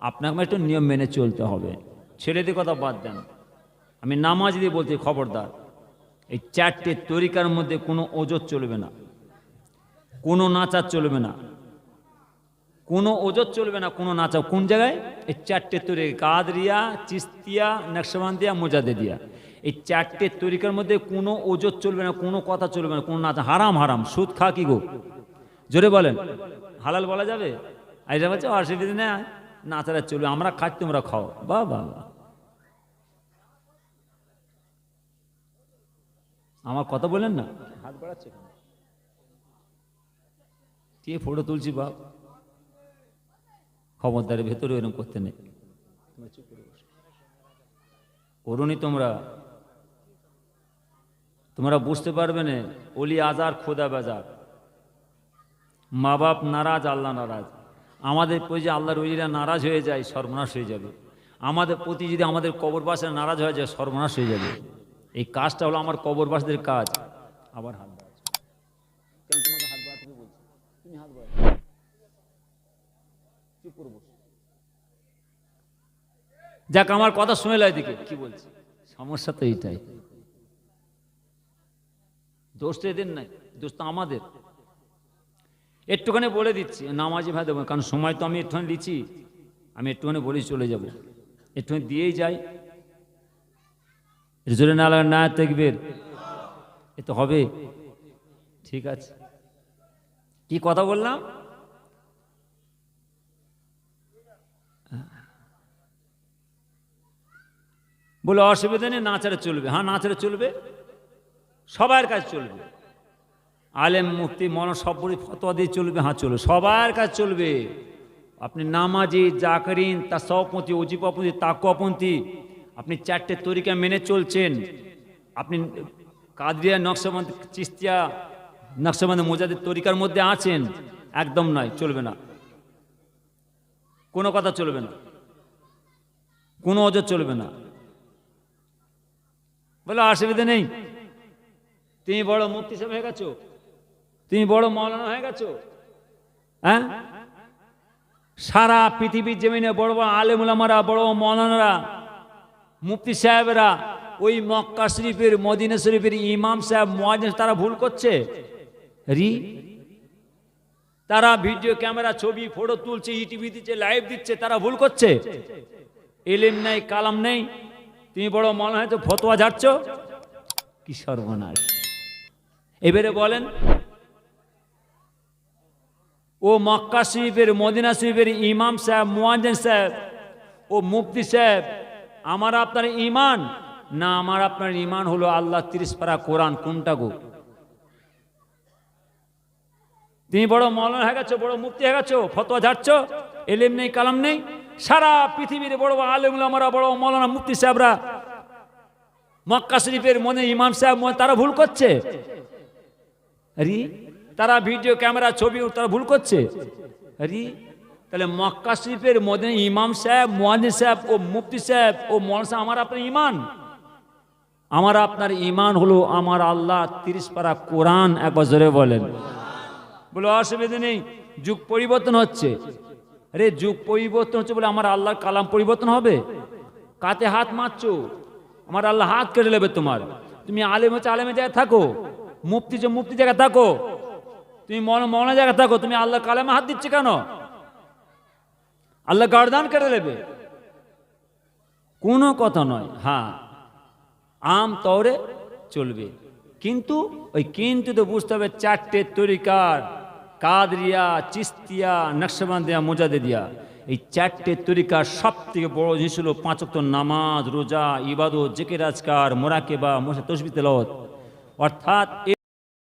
আপনাকে একটু নিয়ম মেনে চলতে হবে। ছেলেদের কথা বাদ দেন। আমি নামাজ দিয়ে বলছি, খবরদার, এই চারটে তরিকার মধ্যে কোনো ওজোর চলবে না। কোনো নাচার চলবে না। কোনো ওজোর চলবে না, কোনো নাচা কোন জায়গায়? এই চারটে তরিকা, কাদরিয়া, চিস্তিয়া, নকশবান্দিয়া মোজাদে দিয়া এই চারটে তরিকার মধ্যে কোনো ওজোর চলবে না, কোনো কথা চলবে না, কোনো নাচা। হারাম হারাম। সুদ খা কি গো? জোরে বলেন। হালাল বলা যাবে? আর বলছে অসুবিধা নাচারা চলবে আমরা খাচ্ছি তোমরা খাও। বা বা। আমার কথা বলেন না? হাত বাড়াচ্ছে কে ফটো তুলছি বাপ? খবরদারের ভেতরে এরকম করতে নেই। করুনি তোমরা তোমরা বুঝতে পারবে না অলি আজার খোদা বাজার। মা বাপ নারাজ আল্লাহ নারাজ। আমাদের প্রতি যে আল্লাহর ওলিরা নারাজ হয়ে যায়, সর্বনাশ হয়ে যাবে। আমাদের প্রতি যদি আমাদের কবরবাসীরা নারাজ হয়ে যায়, সর্বনাশ হয়ে যাবে। এই কাজটা হলো আমার কবরবাসীদের কাজ। আবার হাত হাত তুমি হাত বাড়াচ্ছ চুপ করে যাক, আমার কথা শুনে লাই দিকে কি বলছে? সমস্যা তো এইটাই। দোষ তো এদের নাই, দোষ তো আমাদের। একটুখানি বলে দিচ্ছি, নামাজি ভাই দেবো, কারণ সময় তো আমি একটুখানি দিচ্ছি, আমি একটুখানি বলেই চলে যাব। একটুখানি দিয়েই যাই। জোরে না না দেখবেন এ তো হবে। ঠিক আছে। কি কথা বললাম? বলে অসুবিধা নেই, নাচারে চলবে। হ্যাঁ নাচারে চলবে। সবার কাজ চলবে। আলেম মুক্তি মন সব্বরই ফতোয়া দিয়ে চলবে হ্যাঁ চলবে। সবার কাজ চলবে। আপনি নামাজি, জাকরিন তা সপন্থী অজিপন্থী তাকুয়াপন্থী আপনি চারটে তরিকা মেনে চলছেন। আপনি কাদরিয়া, নকশাবন্দ, চিস্তিয়া, নকশাবন্দ মোজাদের তরিকার মধ্যে আছেন। একদম নয় চলবে না। কোনো কথা চলবে না। কোনো অজর চলবে না। বলে অসুবিধা নেই। তুমি বড় মুক্তি সাহেব হয়ে গেছো? তুমি বড় মৌলানা হয়ে গেছো? হ্যাঁ? সারা পৃথিবীর জমিনে বড় বড় আলেমুলামারা বড় মৌলানারা, মুফতি সাহেবরা, ওই মক্কা শরীফের, মদিনা শরীফের ইমাম সাহেব মোয়াজিন তারা ভুল করছে? রি? তারা ভিডিও ক্যামেরা, ছবি, ফটো তুলছে, ইটিভি দিচ্ছে, লাইভ দিচ্ছে, তারা ভুল করছে? এলেম নেই, কালাম নেই। তুমি বড় মনে হয় তো ফতোয়া ঝাড়ছ? কি সর্বনাশ। এবারে বলেন ও মক্কা শরীফের, মদিনা শরীফের ইমাম সাহেব, মুয়াজ্জেন সাহেব, ও মুফতি সাহেব, আমার আপনার ইমান না, আমার আপনার ইমান হলো আল্লাহ তিরিশ পারা কোরআন, কোনটা গো? তুমি বড় মৌলানা হয়ে গেছো, বড় মুক্তি হয়ে গেছো, ফতোয়া ঝাড়ছ, এলেম নেই, কালাম নেই? সারা পৃথিবীর বড় বড় আলেমুলামারা বড় মৌলানা মুফতি সাহেবরা মক্কা শরীফের মনে ইমাম সাহেব তারা ভুল করছে? আরে তারা ভিডিও ক্যামেরা, ছবি, তারা ভুল করছে? তাহলে মক্কা শরীফের মধ্যে ইমাম সাহেব মোয়াজিন সাহেব ও মুফতি সাহেব ও মৌলানা সাহেব, আমার আপনার ইমান আমার আপনার ইমান হলো আমার আল্লাহ তিরিশ পারা কোরআন এক বছরে বলেন। বলে অসুবিধা নেই, যুগ পরিবর্তন হচ্ছে। আরে, যুগ পরিবর্তন হচ্ছে বলে আমার আল্লাহর কালাম পরিবর্তন হবে? কাতে হাত মারছো? আমার আল্লাহ হাত কেটে নেবে তোমার। তুমি আলেম হচ্ছে আলেমের জায়গায় থাকো। মুফতি যে মুফতি জায়গায় থাকো। তুমি মন, মনে জায়গায় থাকো, তুমি আল্লাহ কালামে হাত দিচ্ছে কেন? আল্লাহ গরদান কেটে নেবে কোনো কথা নয় হ্যাঁ আম তরে চলবে। কিন্তু ওই কিন্তু তো বুঝতে হবে চারটে তরিকার, কাদরিয়া, চিস্তিয়া, নকশবান্দিয়া মোজাদে দিয়া এই চারটে তরিকার সব থেকে বড় জিনিস হলো পাঁচক্ত নামাজ, রোজা, ইবাদত জেকে রাজকার মোরাকেবা মোসা তসবি তেলত অর্থাৎ